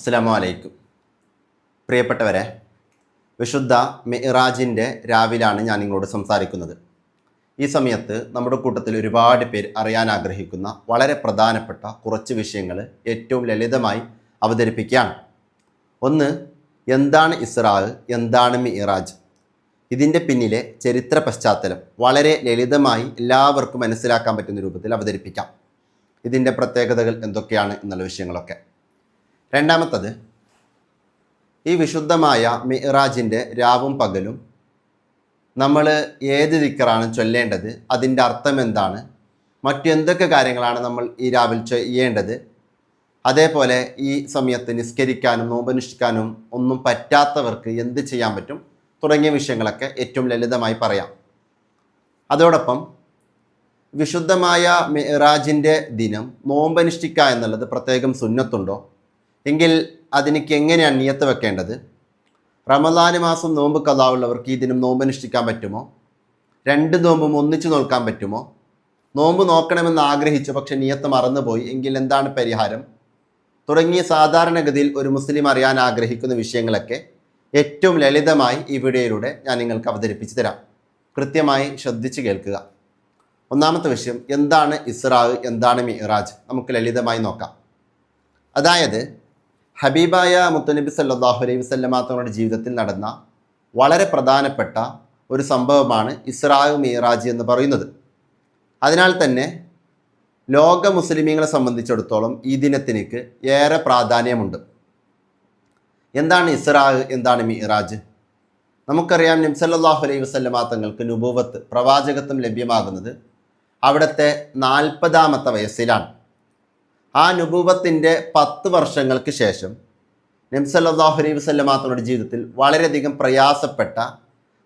അസ്സലാമു അലൈക്കും പ്രിയപ്പെട്ടവരെ വിശുദ്ധ മിറാജിന്റെ രാവിലാണ് ഞാൻ നിങ്ങളോട് സംസാരിക്കുന്നത്. ഈ സമയത്ത് നമ്മുടെ കൂട്ടത്തിൽ ഒരുപാട് പേർ അറിയാൻ ആഗ്രഹിക്കുന്ന വളരെ പ്രധാനപ്പെട്ട കുറച്ച് വിഷയങ്ങൾ ഏറ്റവും ലളിതമായി അവതരിപ്പിക്കുകയാണ്. ഒന്ന് എന്താണ് ഇസ്രാഹ് എന്താണ് മിറാജ് ഇതിന്റെ പിന്നിലെ ചരിത്ര പശ്ചാത്തലം വളരെ ലളിതമായി എല്ലാവർക്കും മനസ്സിലാക്കാൻ പറ്റുന്ന രൂപത്തിൽ അവതരിപ്പിക്കാം. ഇതിന്റെ പ്രത്യേകതകൾ എന്തൊക്കെയാണ് എന്നുള്ള വിഷയങ്ങളൊക്കെ. രണ്ടാമത്തത് ഈ വിശുദ്ധമായ മിറാജിന്റെ രാവും പകലും നമ്മൾ ഏത് ദിക്കറാണ് ചൊല്ലേണ്ടത്? അതിന്റെ അർത്ഥം എന്താണ്? മറ്റെന്തൊക്കെ കാര്യങ്ങളാണ് നമ്മൾ ഈ രാവിൽ ചെയ്യേണ്ടത്? അതേപോലെ ഈ സമയത്ത് നിസ്കരിക്കാനും നോമ്പനുഷ്ഠിക്കാനും ഒന്നും പറ്റാത്തവർക്ക് എന്ത് ചെയ്യാൻ പറ്റും? തുടങ്ങിയ വിഷയങ്ങളൊക്കെ ഏറ്റവും ലളിതമായി പറയാം. അതോടൊപ്പം വിശുദ്ധമായ മിറാജിന്റെ ദിനം നോമ്പനുഷ്ഠിക്കുക എന്നുള്ളത് പ്രത്യേകം സുന്നത്തുണ്ടോ? എങ്കിൽ അതിനിക്ക് എങ്ങനെയാണ് നിയത്ത് വെക്കേണ്ടത്? റമദാന് മാസം നോമ്പ് കഥാവുള്ളവർക്ക് ഈ ദിനം നോമ്പനുഷ്ഠിക്കാൻ പറ്റുമോ? രണ്ട് നോമ്പും ഒന്നിച്ചു നോക്കാൻ പറ്റുമോ? നോമ്പ് നോക്കണമെന്ന് ആഗ്രഹിച്ചു പക്ഷെ നിയത്ത് മറന്നുപോയി. എങ്കിൽ എന്താണ് പരിഹാരം? തുടങ്ങിയ സാധാരണഗതിയിൽ ഒരു മുസ്ലിം അറിയാൻ ആഗ്രഹിക്കുന്ന വിഷയങ്ങളൊക്കെ ഏറ്റവും ലളിതമായി ഈ വീഡിയോയിലൂടെ ഞാൻ നിങ്ങൾക്ക് അവതരിപ്പിച്ചു തരാം. കൃത്യമായി ശ്രദ്ധിച്ച് കേൾക്കുക. ഒന്നാമത്തെ വിഷയം എന്താണ് ഇസ്രാവ് എന്താണ് മിറാജ്? നമുക്ക് ലളിതമായി നോക്കാം. അതായത് ഹബീബായ മുത്തനബി സല്ലാഹു അലൈഹി വസ്ലമ തങ്ങളുടെ ജീവിതത്തിൽ നടന്ന വളരെ പ്രധാനപ്പെട്ട ഒരു സംഭവമാണ് ഇസ്രായു മീറാജ് എന്ന് പറയുന്നത്. അതിനാൽ തന്നെ ലോക മുസ്ലിമീങ്ങളെ സംബന്ധിച്ചിടത്തോളം ഈ ദിനത്തിനേക്ക് ഏറെ പ്രാധാന്യമുണ്ട്. എന്താണ് ഇസ്രാഹ് എന്താണ് മിറാജ്? നമുക്കറിയാം നിംസല്ലാഹു അലൈഹി വസ്ലമ തങ്ങൾക്ക് നുബൂവത്ത് പ്രവാചകത്വം ലഭ്യമാകുന്നത് അവിടുത്തെ നാൽപ്പതാമത്തെ വയസ്സിലാണ്. ആ അനുഭവത്തിന്റെ പത്ത് വർഷങ്ങൾക്ക് ശേഷം നബ്സല്ലാഹു അലൈഹി വസ്ലമ തങ്ങളുടെ ജീവിതത്തിൽ വളരെയധികം പ്രയാസപ്പെട്ട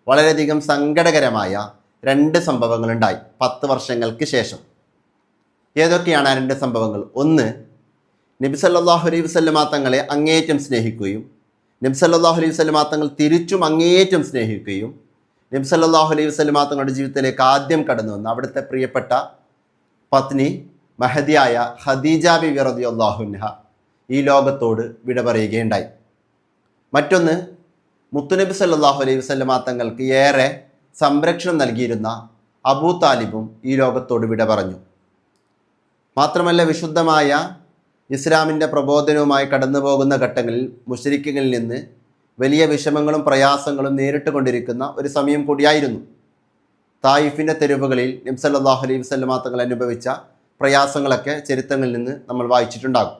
വളരെയധികം സങ്കടകരമായ രണ്ട് സംഭവങ്ങളുണ്ടായി പത്ത് വർഷങ്ങൾക്ക് ശേഷം. ഏതൊക്കെയാണ് ആ രണ്ട് സംഭവങ്ങൾ? ഒന്ന് നബി സല്ലാഹു അലൈഹി വസ്ലമ തങ്ങളെ അങ്ങേയറ്റം സ്നേഹിക്കുകയും നബി സല്ലാഹു അലൈഹി വസ്ലമ തങ്ങൾ തിരിച്ചും അങ്ങേയറ്റം സ്നേഹിക്കുകയും നബി സല്ലാഹു അലൈഹി വസ്ലമ തങ്ങളുടെ ജീവിതത്തിലേക്ക് ആദ്യം കടന്നു വന്ന അവിടുത്തെ പ്രിയപ്പെട്ട പത്നി മഹദിയായ ഖദീജ ബി വിറതി അള്ളാഹുൻഹ ഈ ലോകത്തോട് വിട പറയുകയുണ്ടായി. മറ്റൊന്ന് മുത്തുനബി സല്ലാഹു അലൈഹി വസ്ലമ തങ്ങൾക്ക് ഏറെ സംരക്ഷണം നൽകിയിരുന്ന അബൂ താലിബും ഈ ലോകത്തോട് വിട പറഞ്ഞു. മാത്രമല്ല വിശുദ്ധമായ ഇസ്ലാമിന്റെ പ്രബോധനവുമായി കടന്നു പോകുന്ന ഘട്ടങ്ങളിൽ മുഷരിക്കുകളിൽ നിന്ന് വലിയ വിഷമങ്ങളും പ്രയാസങ്ങളും നേരിട്ട് കൊണ്ടിരിക്കുന്ന ഒരു സമയം കൂടിയായിരുന്നു. തായിഫിന്റെ തെരുവുകളിൽ നിംസല്ലാഹു അലൈഹി വസ്ലമ തങ്ങൾ അനുഭവിച്ച പ്രയാസങ്ങളൊക്കെ ചരിത്രങ്ങളിൽ നിന്ന് നമ്മൾ വായിച്ചിട്ടുണ്ടാകും.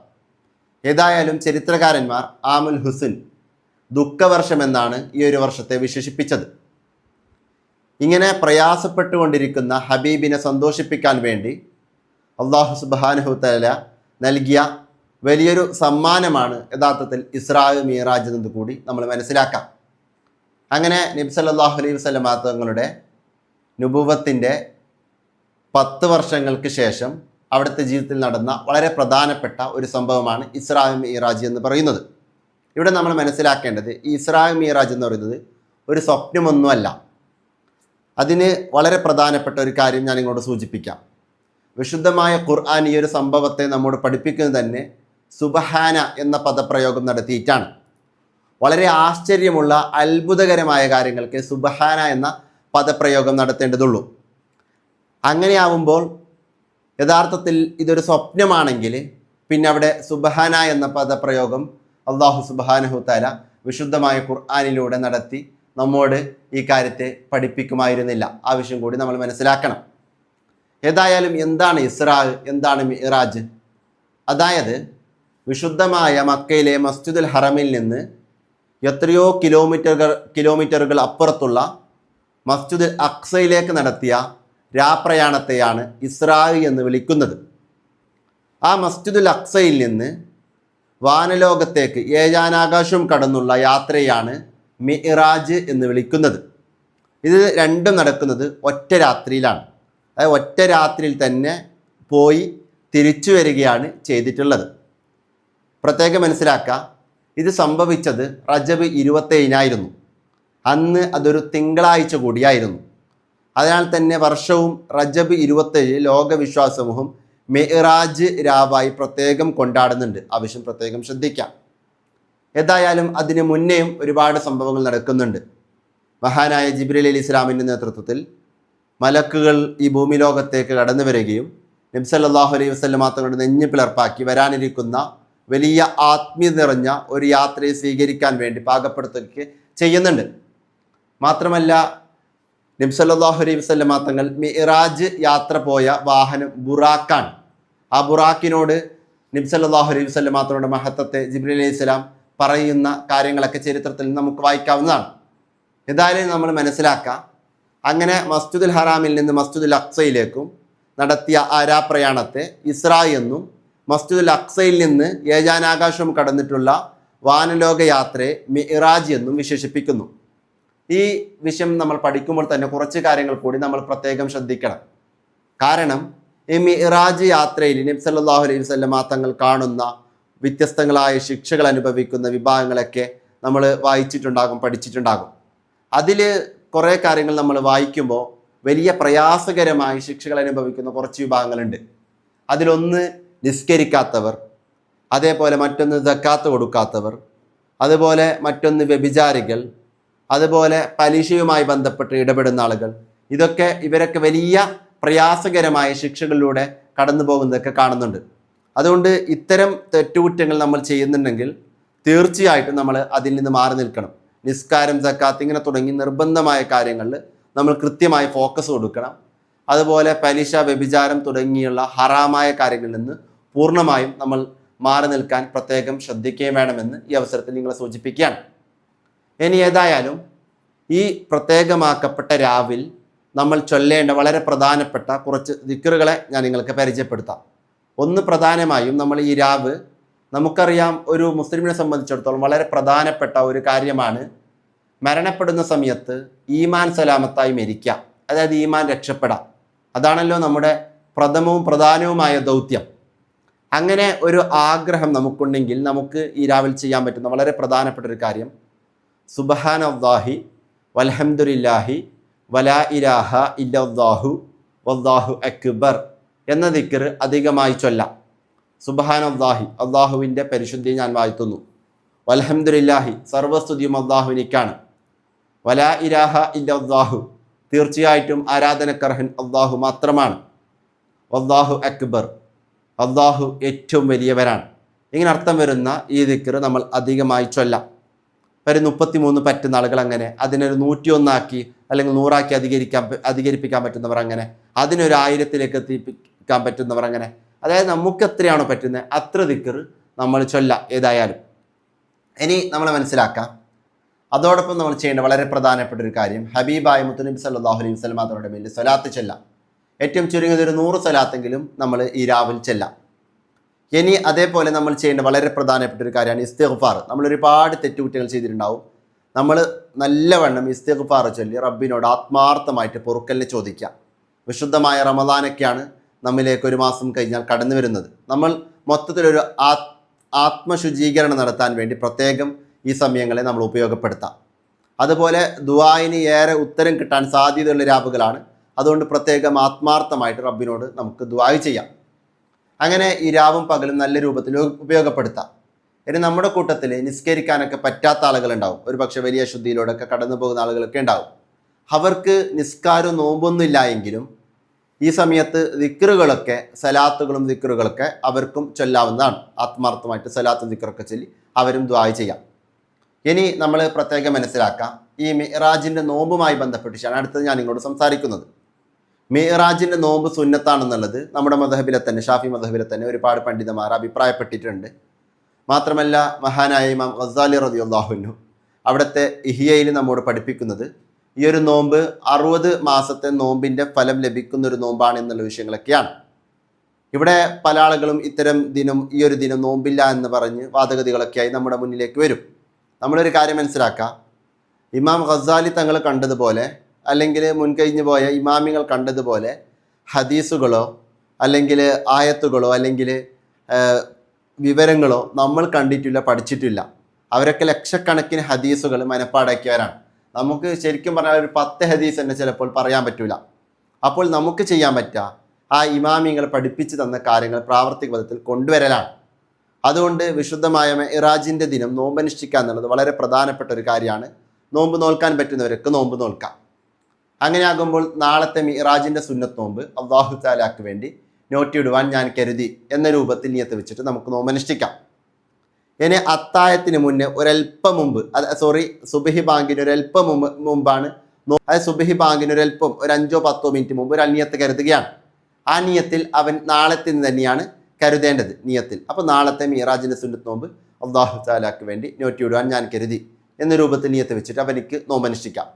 ഏതായാലും ചരിത്രകാരന്മാർ ആമുൽ ഹുസിൻ ദുഃഖവർഷം എന്നാണ് ഈ ഒരു വർഷത്തെ വിശേഷിപ്പിച്ചത്. ഇങ്ങനെ പ്രയാസപ്പെട്ടുകൊണ്ടിരിക്കുന്ന ഹബീബിനെ സന്തോഷിപ്പിക്കാൻ വേണ്ടി അള്ളാഹു സുബാനഹുത്തല നൽകിയ വലിയൊരു സമ്മാനമാണ് യഥാർത്ഥത്തിൽ ഇസ്രായു മീറാജ് എന്നത് കൂടി നമ്മൾ മനസ്സിലാക്കാം. അങ്ങനെ നബ്സല്ലാഹു അലൈഹി വസ്ലം തങ്ങളുടെ നുബുവത്തിന്റെ പത്ത് വർഷങ്ങൾക്ക് ശേഷം അവിടുത്തെ ജീവിതത്തിൽ നടന്ന വളരെ പ്രധാനപ്പെട്ട ഒരു സംഭവമാണ് ഇസ്രാഹിം ഇറാജ് എന്ന് പറയുന്നത്. ഇവിടെ നമ്മൾ മനസ്സിലാക്കേണ്ടത് ഈ ഇസ്രാഹിം ഇറാജ് എന്ന് പറയുന്നത് ഒരു സ്വപ്നമൊന്നുമല്ല. അതിന് വളരെ പ്രധാനപ്പെട്ട ഒരു കാര്യം ഞാൻ ഇങ്ങോട്ട് സൂചിപ്പിക്കാം. വിശുദ്ധമായ ഖുർആൻ ഈ ഒരു സംഭവത്തെ നമ്മോട് പഠിപ്പിക്കുന്നത് തന്നെ സുബഹാന എന്ന പദപ്രയോഗം നടത്തിയിട്ടാണ്. വളരെ ആശ്ചര്യമുള്ള അത്ഭുതകരമായ കാര്യങ്ങൾക്ക് സുബഹാന എന്ന പദപ്രയോഗം നടത്തേണ്ടതുള്ളൂ. അങ്ങനെയാവുമ്പോൾ യഥാർത്ഥത്തിൽ ഇതൊരു സ്വപ്നമാണെങ്കിൽ പിന്നെ അവിടെ സുബഹാന എന്ന പദപ്രയോഗം അള്ളാഹു സുബാനഹു താല വിശുദ്ധമായ ഖുർആാനിലൂടെ നടത്തി നമ്മോട് ഈ കാര്യത്തെ പഠിപ്പിക്കുമായിരുന്നില്ല. ആവശ്യം കൂടി നമ്മൾ മനസ്സിലാക്കണം. ഏതായാലും എന്താണ് ഇസ്രാ എന്താണ് മിറാജ്? അതായത് വിശുദ്ധമായ മക്കയിലെ മസ്ജിദുൽ ഹറമിൽ നിന്ന് എത്രയോ കിലോമീറ്ററുകൾ കിലോമീറ്ററുകൾ അപ്പുറത്തുള്ള മസ്ജിദുൽ അക്സയിലേക്ക് നടത്തിയ രാപ്രയാണത്തെയാണ് ഇസ്രാ എന്ന് വിളിക്കുന്നത്. ആ മസ്ജിദുൽ അക്സയിൽ നിന്ന് വാനലോകത്തേക്ക് ഏഴാനാകാശം കടന്നുള്ള യാത്രയാണ് മിറാജ് എന്ന് വിളിക്കുന്നത്. ഇത് രണ്ടും നടക്കുന്നത് ഒറ്റ രാത്രിയിലാണ്. അതായത് ഒറ്റ രാത്രിയിൽ തന്നെ പോയി തിരിച്ചു വരികയാണ് ചെയ്തിട്ടുള്ളത്. പ്രത്യേകം മനസ്സിലാക്കുക ഇത് സംഭവിച്ചത് റജബ് ഇരുപത്തേഴിനായിരുന്നു അന്ന് അതൊരു തിങ്കളാഴ്ച കൂടിയായിരുന്നു. അതിനാൽ തന്നെ വർഷവും റജബ് ഇരുപത്തേഴ് ലോകവിശ്വാസ സമൂഹം മെഹ്റാജ് രാവായി പ്രത്യേകം കൊണ്ടാടുന്നുണ്ട്. ആവശ്യം പ്രത്യേകം ശ്രദ്ധിക്കാം. ഏതായാലും അതിന് മുന്നേയും ഒരുപാട് സംഭവങ്ങൾ നടക്കുന്നുണ്ട്. മഹാനായ ജിബ്രീൽ അലി ഇസ്ലാമിന്റെ നേതൃത്വത്തിൽ മലക്കുകൾ ഈ ഭൂമി ലോകത്തേക്ക് കടന്നു വരികയും നബ്സല്ലാഹു അലൈഹി വസ്ലം മാത്രങ്ങളുടെ നെഞ്ഞു പിളർപ്പാക്കി വരാനിരിക്കുന്ന വലിയ ആത്മീയ നിറഞ്ഞ ഒരു യാത്രയെ സ്വീകരിക്കാൻ വേണ്ടി പാകപ്പെടുത്തുകയൊക്കെ ചെയ്യുന്നുണ്ട്. മാത്രമല്ല നബ്സല്ലാഹു അലൈഹി വസ്ലം തങ്ങൾ മിറാജ് യാത്ര പോയ വാഹനം ബുറാക്കാണ് ആ ബുറാക്കിനോട് നബ്സല്ലാഹു അലൈഹി വസ്ലം തങ്ങളുടെ മഹത്വത്തെ ജിബ്രീൽ അലൈഹി സ്വലാം പറയുന്ന കാര്യങ്ങളൊക്കെ ചരിത്രത്തിൽ നമുക്ക് വായിക്കാവുന്നതാണ്. ഏതായാലും നമ്മൾ മനസ്സിലാക്കുക അങ്ങനെ മസ്ജിദുൽ ഹറാമിൽ നിന്ന് മസ്ജിദുൽ അക്സയിലേക്കും നടത്തിയ ആരാപ്രയാണത്തെ ഇസ്ര എന്നും മസ്ജിദുൽ അക്സയിൽ നിന്ന് ഏജാനാകാശം കടന്നിട്ടുള്ള വാനലോക യാത്രയെ മിറാജ് എന്നും വിശേഷിപ്പിക്കുന്നു. ഈ വിഷയം നമ്മൾ പഠിക്കുമ്പോൾ തന്നെ കുറച്ച് കാര്യങ്ങൾ കൂടി നമ്മൾ പ്രത്യേകം ശ്രദ്ധിക്കണം. കാരണം ഈ മിറാജ് യാത്രയിൽ നബി സല്ലല്ലാഹു അലൈഹി വസല്ലമ തങ്ങൾ കാണുന്ന വ്യത്യസ്തങ്ങളായ ശിക്ഷകൾ അനുഭവിക്കുന്ന വിഭാഗങ്ങളൊക്കെ നമ്മൾ വായിച്ചിട്ടുണ്ടാകും പഠിച്ചിട്ടുണ്ടാകും. അതിൽ കുറേ കാര്യങ്ങൾ നമ്മൾ വായിക്കുമ്പോൾ വലിയ പ്രയാസകരമായി ശിക്ഷകൾ അനുഭവിക്കുന്ന കുറച്ച് വിഭാഗങ്ങളുണ്ട്. അതിലൊന്ന് നിസ്കരിക്കാത്തവർ അതേപോലെ മറ്റൊന്ന് ജക്കാത്ത് കൊടുക്കാത്തവർ അതുപോലെ മറ്റൊന്ന് വ്യഭിചാരികൾ അതുപോലെ പലിശയുമായി ബന്ധപ്പെട്ട് ഇടപെടുന്ന ആളുകൾ. ഇതൊക്കെ ഇവരൊക്കെ വലിയ പ്രയാസകരമായ ശിക്ഷകളിലൂടെ കടന്നു പോകുന്നതൊക്കെ കാണുന്നുണ്ട്. അതുകൊണ്ട് ഇത്തരം തെറ്റുകുറ്റങ്ങൾ നമ്മൾ ചെയ്യുന്നുണ്ടെങ്കിൽ തീർച്ചയായിട്ടും നമ്മൾ അതിൽ നിന്ന് മാറി നിൽക്കണം. നിസ്കാരം സക്കാത്ത് ഇങ്ങനെ തുടങ്ങി നിർബന്ധമായ കാര്യങ്ങളിൽ നമ്മൾ കൃത്യമായി ഫോക്കസ് കൊടുക്കണം. അതുപോലെ പലിശ വ്യഭിചാരം തുടങ്ങിയുള്ള ഹറാമായ കാര്യങ്ങളിൽ നിന്ന് പൂർണമായും നമ്മൾ മാറി നിൽക്കാൻ പ്രത്യേകം ശ്രദ്ധിക്കുകയും വേണമെന്ന് ഈ അവസരത്തിൽ നിങ്ങളെ സൂചിപ്പിക്കുകയാണ്. ഇനി ഏതായാലും ഈ പ്രത്യേകമാക്കപ്പെട്ട രാവിൽ നമ്മൾ ചൊല്ലേണ്ട വളരെ പ്രധാനപ്പെട്ട കുറച്ച് ദിക്കറുകളെ ഞാൻ നിങ്ങൾക്ക് പരിചയപ്പെടുത്താം. ഒന്ന് പ്രധാനമായും നമ്മൾ ഈ രാവ് നമുക്കറിയാം ഒരു മുസ്ലിമിനെ സംബന്ധിച്ചിടത്തോളം വളരെ പ്രധാനപ്പെട്ട ഒരു കാര്യമാണ്. മരണപ്പെടുന്ന സമയത്ത് ഈമാൻ സലാമത്തായി മരിക്കാം അതായത് ഈമാൻ രക്ഷപ്പെടാം. അതാണല്ലോ നമ്മുടെ പ്രഥമവും പ്രധാനവുമായ ദൗത്യം. അങ്ങനെ ഒരു ആഗ്രഹം നമുക്കുണ്ടെങ്കിൽ നമുക്ക് ഈ രാവിൽ ചെയ്യാൻ പറ്റുന്ന വളരെ പ്രധാനപ്പെട്ട ഒരു കാര്യം സുബഹാൻ അള്ളാഹി വൽഹംദുലില്ലാഹി വലാ ഇലാഹ ഇല്ലാഹു വല്ലാഹു അക്ബർ എന്ന ദിക്കർ അധികമായി ചൊല്ലാം. സുബഹാൻ അള്ളാഹി അള്ളാഹുവിന്റെ പരിശുദ്ധി ഞാൻ വാഴ്ത്തുന്നു. വൽഹംദുലില്ലാഹി സർവസ്തുതിയും അള്ളാഹുവിനിക്കാണ് വലാ ഇരാഹ ഇല്ലാഹു തീർച്ചയായിട്ടും ആരാധനക്കർഹൻ അള്ളാഹു മാത്രമാണ്. വല്ലാഹു അക്ബർ അള്ളാഹു ഏറ്റവും വലിയവരാണ്. ഇങ്ങനെ അർത്ഥം വരുന്ന ഈ ദിക്കർ നമ്മൾ അധികമായി ചൊല്ലാം. ഒരു മുപ്പത്തിമൂന്ന് പറ്റുന്ന ആളുകൾ അങ്ങനെ. അതിനൊരു നൂറ്റിയൊന്നാക്കി അല്ലെങ്കിൽ നൂറാക്കി അധികരിക്കാൻ അധികരിപ്പിക്കാൻ പറ്റുന്നവർ അങ്ങനെ. അതിനൊരു ആയിരത്തിലേക്ക് എത്തിപ്പിക്കാൻ പറ്റുന്നവർ അങ്ങനെ. അതായത് നമുക്ക് എത്രയാണോ പറ്റുന്നത് അത്ര ദിക്കർ നമ്മൾ ചൊല്ല ഏതായാലും. ഇനി നമ്മൾ മനസ്സിലാക്കാം. അതോടൊപ്പം നമ്മൾ ചെയ്യേണ്ട വളരെ പ്രധാനപ്പെട്ട ഒരു കാര്യം ഹബീബായ മുത്തുനബി സല്ലാഹു അലൈഹി വസ്ലം അതോടെ സ്വലാത്ത് ചെല്ലാം. ഏറ്റവും ചുരുങ്ങിയത് ഒരു നൂറ് സ്വലാത്തെങ്കിലും നമ്മൾ ഈ രാവിൽ ചെല്ലാം. ഇനി അതേപോലെ നമ്മൾ ചെയ്യേണ്ട വളരെ പ്രധാനപ്പെട്ട ഒരു കാര്യമാണ് ഇസ്തിഗ്ഫാർ. നമ്മൾ ഒരുപാട് തെറ്റുകുറ്റങ്ങൾ ചെയ്തിട്ടുണ്ടാവും. നമ്മൾ നല്ലവണ്ണം ഇസ്തിഗ്ഫാർ ചൊല്ലി റബ്ബിനോട് ആത്മാർത്ഥമായിട്ട് പൊറുക്കലിനെ ചോദിക്കുക. വിശുദ്ധമായ റമദാനൊക്കെയാണ് നമ്മിലേക്ക് ഒരു മാസം കഴിഞ്ഞാൽ കടന്നു വരുന്നത്. നമ്മൾ മൊത്തത്തിലൊരു ആത് ആത്മശുചീകരണം നടത്താൻ വേണ്ടി പ്രത്യേകം ഈ സമയങ്ങളെ നമ്മൾ ഉപയോഗപ്പെടുത്താം. അതുപോലെ ദുബായിന് ഏറെ ഉത്തരം കിട്ടാൻ സാധ്യതയുള്ള രാവുകളാണ്. അതുകൊണ്ട് പ്രത്യേകം ആത്മാർത്ഥമായിട്ട് റബ്ബിനോട് നമുക്ക് ദുആയ് ചെയ്യാം. അങ്ങനെ ഈ രാവും പകലും നല്ല രൂപത്തിൽ ഉപ- ഉപയോഗപ്പെടുത്താം. ഇനി നമ്മുടെ കൂട്ടത്തിൽ നിസ്കരിക്കാനൊക്കെ പറ്റാത്ത ആളുകളുണ്ടാവും. ഒരു പക്ഷേ വലിയ ശുദ്ധിയിലൂടെയൊക്കെ കടന്നു പോകുന്ന ആളുകളൊക്കെ ഉണ്ടാവും. അവർക്ക് നിസ്കാരം നോമ്പൊന്നുമില്ല എങ്കിലും ഈ സമയത്ത് ദിക്റുകളൊക്കെ സലാത്തുകളും ദിക്കറുകളൊക്കെ അവർക്കും ചൊല്ലാവുന്നതാണ്. ആത്മാർത്ഥമായിട്ട് സലാത്തും ദിക്കറൊക്കെ ചൊല്ലി അവരും ദ്വായ ചെയ്യാം. ഇനി നമ്മൾ പ്രത്യേകം മനസ്സിലാക്കാം. ഈ മിറാജിന്റെ നോമ്പുമായി ബന്ധപ്പെട്ടിട്ടാണ് അടുത്തത് ഞാൻ നിങ്ങളോട് സംസാരിക്കുന്നത്. മിറാജിന്റെ നോമ്പ് സുന്നത്താണെന്നുള്ളത് നമ്മുടെ മധഹബിലെ തന്നെ ഷാഫി മധഹബിലെ തന്നെ ഒരുപാട് പണ്ഡിതന്മാർ അഭിപ്രായപ്പെട്ടിട്ടുണ്ട്. മാത്രമല്ല മഹാനായ ഇമാം ഗസാലി റതിയുള്ളാഹുനു അവിടുത്തെ ഇഹിയയിൽ നമ്മോട് പഠിപ്പിക്കുന്നത് ഈ ഒരു നോമ്പ് അറുപത് മാസത്തെ നോമ്പിന്റെ ഫലം ലഭിക്കുന്ന ഒരു നോമ്പാണ് എന്നുള്ള വിഷയങ്ങളൊക്കെയാണ്. ഇവിടെ പല ആളുകളും ഇത്തരം ദിനം ഈ ഒരു ദിനം നോമ്പില്ല എന്ന് പറഞ്ഞ് വാദഗതികളൊക്കെയായി നമ്മുടെ മുന്നിലേക്ക് വരും. നമ്മളൊരു കാര്യം മനസ്സിലാക്കാം. ഇമാം ഖസാലി തങ്ങൾ കണ്ടതുപോലെ അല്ലെങ്കിൽ മുൻകഴിഞ്ഞു പോയ ഇമാമികൾ കണ്ടതുപോലെ ഹദീസുകളോ അല്ലെങ്കിൽ ആയത്തുകളോ അല്ലെങ്കിൽ വിവരങ്ങളോ നമ്മൾ കണ്ടിട്ടില്ല പഠിച്ചിട്ടില്ല. അവരൊക്കെ ലക്ഷക്കണക്കിന് ഹദീസുകൾ മനപ്പാടാക്കിയവരാണ്. നമുക്ക് ശരിക്കും പറഞ്ഞാൽ ഒരു പത്ത് ഹദീസ് തന്നെ ചിലപ്പോൾ പറയാൻ പറ്റില്ല അപ്പോൾ നമുക്ക് ചെയ്യാൻ പറ്റുക ആ ഇമാമിങ്ങൾ പഠിപ്പിച്ചു തന്ന കാര്യങ്ങൾ പ്രാവർത്തിക പദത്തിൽ കൊണ്ടുവരലാണ്. അതുകൊണ്ട് വിശുദ്ധമായ ഇറാജിന്റെ ദിനം നോമ്പനുഷ്ഠിക്കുക എന്നുള്ളത് വളരെ പ്രധാനപ്പെട്ട ഒരു കാര്യമാണ്. നോമ്പ് നോൽക്കാൻ പറ്റുന്നവരൊക്കെ നോമ്പ് നോൽക്കാം. അങ്ങനെയാകുമ്പോൾ നാളത്തെ മിറാജിന്റെ സുന്നത്ത് നോമ്പ് അള്ളാഹു താലാക്ക് വേണ്ടി നോട്ടിയിടുവാൻ ഞാൻ കരുതി എന്ന രൂപത്തിൽ നിയത്ത് വെച്ചിട്ട് നമുക്ക് നോമ്പനുഷ്ഠിക്കാം ഇനി അത്തായത്തിന് മുന്നേ ഒരൽപ്പം മുമ്പ് അത് സോറി സുബഹി ബാങ്കിന് ഒരൽപ്പം മുമ്പ് മുമ്പാണ് അത് സുബഹി ബാങ്കിന് ഒരൽപ്പം ഒരു അഞ്ചോ പത്തോ മിനിറ്റ് മുമ്പ് ഒരു അനിയത്ത് കരുതുകയാണ്. ആ നിയത്തിൽ അവൻ നാളത്തിന് തന്നെയാണ് കരുതേണ്ടത് നിയത്തിൽ. അപ്പോൾ നാളത്തെ മീറാജിന്റെ സുന്നത്ത് നോമ്പ് അള്ളാഹു താലാക്ക് വേണ്ടി നോട്ടിയിടുവാൻ ഞാൻ കരുതി എന്ന രൂപത്തിൽ നിയത്ത് വെച്ചിട്ട് അവനിക്ക് നോമ്പനുഷ്ഠിക്കാം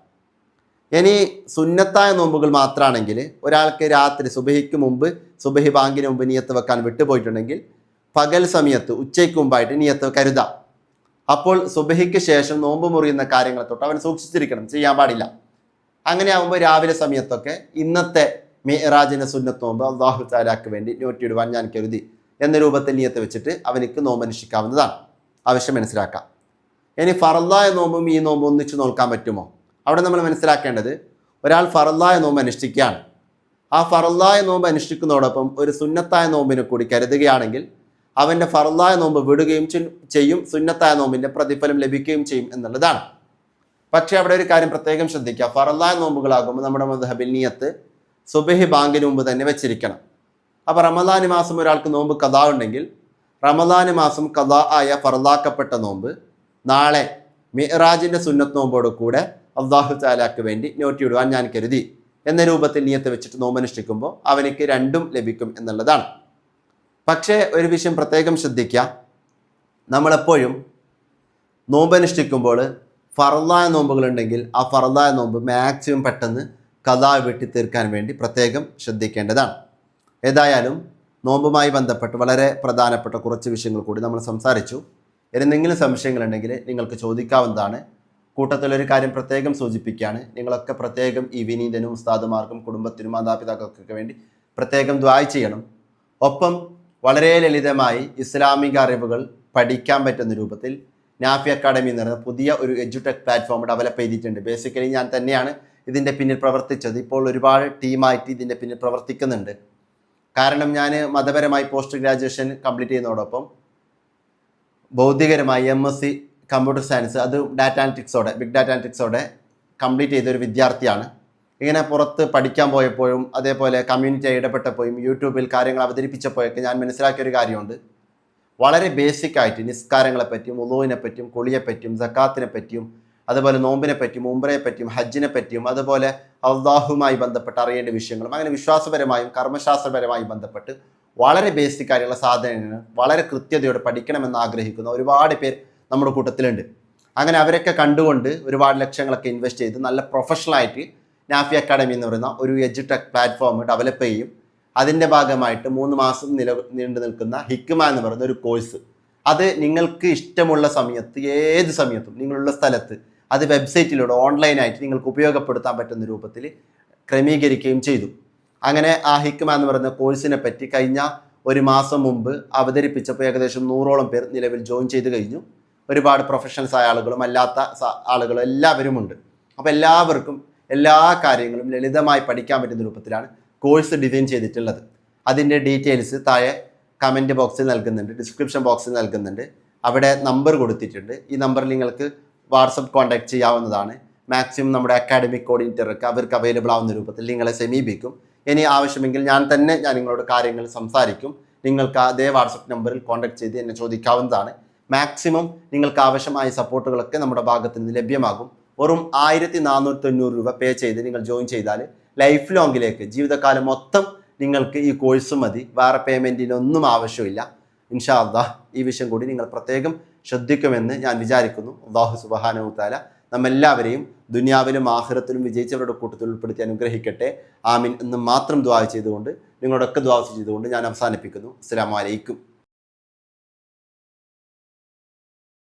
ഇനി സുന്നത്തായ നോമ്പുകൾ മാത്രമാണെങ്കിൽ ഒരാൾക്ക് രാത്രി സുബഹിക്ക് മുമ്പ് സുബഹി ബാങ്കിന് മുമ്പ് നിയത്ത് വെക്കാൻ വിട്ടുപോയിട്ടുണ്ടെങ്കിൽ പകൽ സമയത്ത് ഉച്ചയ്ക്ക് മുമ്പായിട്ട് നിയത്ത് കരുതാം. അപ്പോൾ സുബഹിക്ക് ശേഷം നോമ്പ് മുറിയുന്ന കാര്യങ്ങളെ തൊട്ട് അവൻ സൂക്ഷിച്ചിരിക്കണം ചെയ്യാൻ പാടില്ല. അങ്ങനെ ആകുമ്പോൾ രാവിലെ സമയത്തൊക്കെ ഇന്നത്തെ മിറാജിന്റെ സുന്നത്ത് നോമ്പ് അള്ളാഹു താലാക്ക് വേണ്ടി നോട്ടിയിടുവാൻ ഞാൻ കരുതി എന്ന രൂപത്തിൽ നിയത്ത് വെച്ചിട്ട് അവനിക്ക് നോമ്പ് അനുഷ്ഠിക്കാവുന്നതാണ്. ആവശ്യം മനസ്സിലാക്കാം. ഇനി ഫറല്ലായ നോമ്പും ഈ നോമ്പും ഒന്നിച്ച് നോക്കാൻ പറ്റുമോ? അവിടെ നമ്മൾ മനസ്സിലാക്കേണ്ടത് ഒരാൾ ഫറല്ലായ നോമ്പ് അനുഷ്ഠിക്കുകയാണ്. ആ ഫറല്ലായ നോമ്പ് അനുഷ്ഠിക്കുന്നതോടൊപ്പം ഒരു സുന്നത്തായ നോമ്പിനെ കൂടി കരുതുകയാണെങ്കിൽ അവന്റെ ഫറല്ലായ നോമ്പ് വിടുകയും ചെയ്യും സുന്നത്തായ നോമ്പിന്റെ പ്രതിഫലം ലഭിക്കുകയും ചെയ്യും എന്നുള്ളതാണ്. പക്ഷേ അവിടെ ഒരു കാര്യം പ്രത്യേകം ശ്രദ്ധിക്കുക. ഫറല്ലായ നോമ്പുകളാകുമ്പോൾ നമ്മുടെ മധുഹബിൽ നിയത്ത് സുബഹി ബാങ്കിന് മുമ്പ് തന്നെ വെച്ചിരിക്കണം. അപ്പോൾ റമദാന് മാസം ഒരാൾക്ക് നോമ്പ് കഥാ ഉണ്ടെങ്കിൽ റമദാന് മാസം കഥാ ആയ ഫറലാക്കപ്പെട്ട നോമ്പ് നാളെ മിറാജിന്റെ സുന്നത്ത് നോമ്പോട് കൂടെ അള്ളാഹു താലാക്ക് വേണ്ടി നോട്ടിയിടുവാൻ ഞാൻ കരുതി. എന്ന രൂപത്തിൽ നിയത്ത് വെച്ചിട്ട് നോമ്പനുഷ്ഠിക്കുമ്പോൾ അവനിക്ക് രണ്ടും ലഭിക്കും എന്നുള്ളതാണ്. പക്ഷേ ഒരു വിഷയം പ്രത്യേകം ശ്രദ്ധിക്കുക. നമ്മളെപ്പോഴും നോമ്പനുഷ്ഠിക്കുമ്പോൾ ഫറലായ നോമ്പുകളുണ്ടെങ്കിൽ ആ ഫറലായ നോമ്പ് മാക്സിമം പെട്ടെന്ന് കഥാ വെട്ടി തീർക്കാൻ വേണ്ടി പ്രത്യേകം ശ്രദ്ധിക്കേണ്ടതാണ്. ഏതായാലും നോമ്പുമായി ബന്ധപ്പെട്ട് വളരെ പ്രധാനപ്പെട്ട കുറച്ച് വിഷയങ്ങൾ കൂടി നമ്മൾ സംസാരിച്ചു. എന്തെങ്കിലും സംശയങ്ങളുണ്ടെങ്കിൽ നിങ്ങൾക്ക് ചോദിക്കാവുന്നതാണ്. കൂട്ടത്തിലൊരു കാര്യം പ്രത്യേകം സൂചിപ്പിക്കുകയാണ്. നിങ്ങളൊക്കെ പ്രത്യേകം ഈ വിനീതനും ഉസ്താദുമാർക്കും കുടുംബത്തിനും മാതാപിതാക്കൾക്കൊക്കെ വേണ്ടി പ്രത്യേകം ദ്വായ് ചെയ്യണം. ഒപ്പം വളരെ ലളിതമായി ഇസ്ലാമിക അറിവുകൾ പഠിക്കാൻ പറ്റുന്ന രൂപത്തിൽ നാഫി അക്കാഡമി എന്ന് പറയുന്ന പുതിയ ഒരു എഡ്യൂടെക് പ്ലാറ്റ്ഫോം ഡെവലപ്പ് ചെയ്തിട്ടുണ്ട്. ബേസിക്കലി ഞാൻ തന്നെയാണ് ഇതിന്റെ പിന്നിൽ പ്രവർത്തിച്ചത്. ഇപ്പോൾ ഒരുപാട് ടീമായിട്ട് ഇതിന്റെ പിന്നിൽ പ്രവർത്തിക്കുന്നുണ്ട്. കാരണം ഞാൻ മതപരമായി പോസ്റ്റ് ഗ്രാജുവേഷൻ കംപ്ലീറ്റ് ചെയ്യുന്നതോടൊപ്പം ബൗദ്ധികരമായി M S C computer science അത് ഡാറ്റ അനലിറ്റിക്സോടെ ബിഗ് ഡാറ്റ അനലിറ്റിക്സോടെ കംപ്ലീറ്റ് ചെയ്തൊരു വിദ്യാർത്ഥിയാണ്. ഇങ്ങനെ പുറത്ത് പഠിക്കാൻ പോയപ്പോഴും അതേപോലെ കമ്മ്യൂണിറ്റി ഇടപെട്ടപ്പോഴും യൂട്യൂബിൽ കാര്യങ്ങൾ അവതരിപ്പിച്ചപ്പോഴൊക്കെ ഞാൻ മനസ്സിലാക്കിയൊരു കാര്യമുണ്ട്. വളരെ ബേസിക് ആയിട്ട് നിസ്കാരങ്ങളെ പറ്റിയും ഉളുവിനെ പറ്റിയും കുളിയെപ്പറ്റിയും സക്കാത്തിനെ പറ്റിയും അതുപോലെ നോമ്പിനെ പറ്റിയും ഉംബ്രയെ പറ്റിയും ഹജ്ജിനെ പറ്റിയും അതുപോലെ അള്ളാഹുമായി ബന്ധപ്പെട്ട് അറിയേണ്ട വിഷയങ്ങളും അങ്ങനെ വിശ്വാസപരമായും കർമ്മശാസ്ത്രപരമായും ബന്ധപ്പെട്ട് വളരെ ബേസിക് ആയിട്ടുള്ള സാധനങ്ങൾ വളരെ കൃത്യതയോടെ പഠിക്കണമെന്ന് ആഗ്രഹിക്കുന്ന ഒരുപാട് പേർ നമ്മുടെ കൂട്ടത്തിലുണ്ട്. അങ്ങനെ അവരൊക്കെ കണ്ടുകൊണ്ട് ഒരുപാട് ലക്ഷങ്ങളൊക്കെ ഇൻവെസ്റ്റ് ചെയ്ത് നല്ല പ്രൊഫഷണലായിട്ട് നാഫി അക്കാഡമി എന്ന് പറയുന്ന ഒരു എഡ്യൂടെക് പ്ലാറ്റ്ഫോം ഡെവലപ്പ് ചെയ്യും. അതിന്റെ ഭാഗമായിട്ട് മൂന്ന് മാസം നില നീണ്ടു നിൽക്കുന്ന ഹിക്മ എന്ന് പറയുന്ന ഒരു കോഴ്സ് അത് നിങ്ങൾക്ക് ഇഷ്ടമുള്ള സമയത്ത് ഏത് സമയത്തും നിങ്ങളുള്ള സ്ഥലത്ത് അത് വെബ്സൈറ്റിലൂടെ ഓൺലൈനായിട്ട് നിങ്ങൾക്ക് ഉപയോഗപ്പെടുത്താൻ പറ്റുന്ന രൂപത്തിൽ ക്രമീകരിക്കുകയും ചെയ്തു. അങ്ങനെ ആ ഹിക്മ എന്ന് പറയുന്ന കോഴ്സിനെ പറ്റി കഴിഞ്ഞ ഒരു മാസം മുമ്പ് അവതരിപ്പിച്ചപ്പോൾ ഏകദേശം നൂറോളം പേർ നിലവിൽ ജോയിൻ ചെയ്ത് കഴിഞ്ഞു. ഒരുപാട് പ്രൊഫഷണൽസ് ആയ ആളുകളും അല്ലാത്ത ആളുകളും എല്ലാവരും ഉണ്ട് അപ്പോൾ എല്ലാവർക്കും എല്ലാ കാര്യങ്ങളും ലളിതമായി പഠിക്കാൻ പറ്റുന്ന രൂപത്തിലാണ് കോഴ്സ് ഡിസൈൻ ചെയ്തിട്ടുള്ളത്. അതിന്റെ ഡീറ്റെയിൽസ് താഴെ കമന്റ് ബോക്സിൽ നൽകുന്നുണ്ട് ഡിസ്ക്രിപ്ഷൻ ബോക്സിൽ നൽകുന്നുണ്ട്. അവിടെ നമ്പർ കൊടുത്തിട്ടുണ്ട്. ഈ നമ്പറിൽ നിങ്ങൾക്ക് വാട്സപ്പ് കോൺടാക്ട് ചെയ്യാവുന്നതാണ്. മാക്സിമം നമ്മുടെ അക്കാഡമിക് കോർഡിനേറ്റർക്ക് അവർക്ക് അവൈലബിൾ ആവുന്ന രൂപത്തിൽ നിങ്ങളെ സമീപിക്കും. ഇനി ആവശ്യമെങ്കിൽ ഞാൻ തന്നെ ഞാൻ നിങ്ങളോട് കാര്യങ്ങൾ സംസാരിക്കും. നിങ്ങൾക്ക് അതേ വാട്സപ്പ് നമ്പറിൽ കോൺടാക്ട് ചെയ്ത് എന്നെ ചോദിക്കാവുന്നതാണ്. മാക്സിമം നിങ്ങൾക്ക് ആവശ്യമായ സപ്പോർട്ടുകളൊക്കെ നമ്മുടെ ഭാഗത്ത് നിന്ന് ലഭ്യമാകും. വെറും ആയിരത്തി നാനൂറ്റി തൊണ്ണൂറ് രൂപ പേ ചെയ്ത് നിങ്ങൾ ജോയിൻ ചെയ്താൽ ലൈഫ് ലോങ്ങിലേക്ക് ജീവിതകാലം മൊത്തം നിങ്ങൾക്ക് ഈ കോഴ്സ് മതി. വേറെ പേയ്മെന്റിനൊന്നും ആവശ്യമില്ല. ഇൻഷാ ഈ വിഷയം കൂടി നിങ്ങൾ പ്രത്യേകം ശ്രദ്ധിക്കുമെന്ന് ഞാൻ വിചാരിക്കുന്നു. അള്ളാഹു സുബാനുത്താല നമ്മെല്ലാവരെയും ദുനിയാവിലും ആഹ്റത്തിലും വിജയിച്ചവരുടെ കൂട്ടത്തിൽ ഉൾപ്പെടുത്തി അനുഗ്രഹിക്കട്ടെ. ആമിൻ എന്ന് മാത്രം ദ്വാ ചെയ്തുകൊണ്ട് നിങ്ങളോടൊക്കെ ദ്വാ ചെയ്തുകൊണ്ട് ഞാൻ അവസാനിപ്പിക്കുന്നു. അസ്സാം വലൈക്കും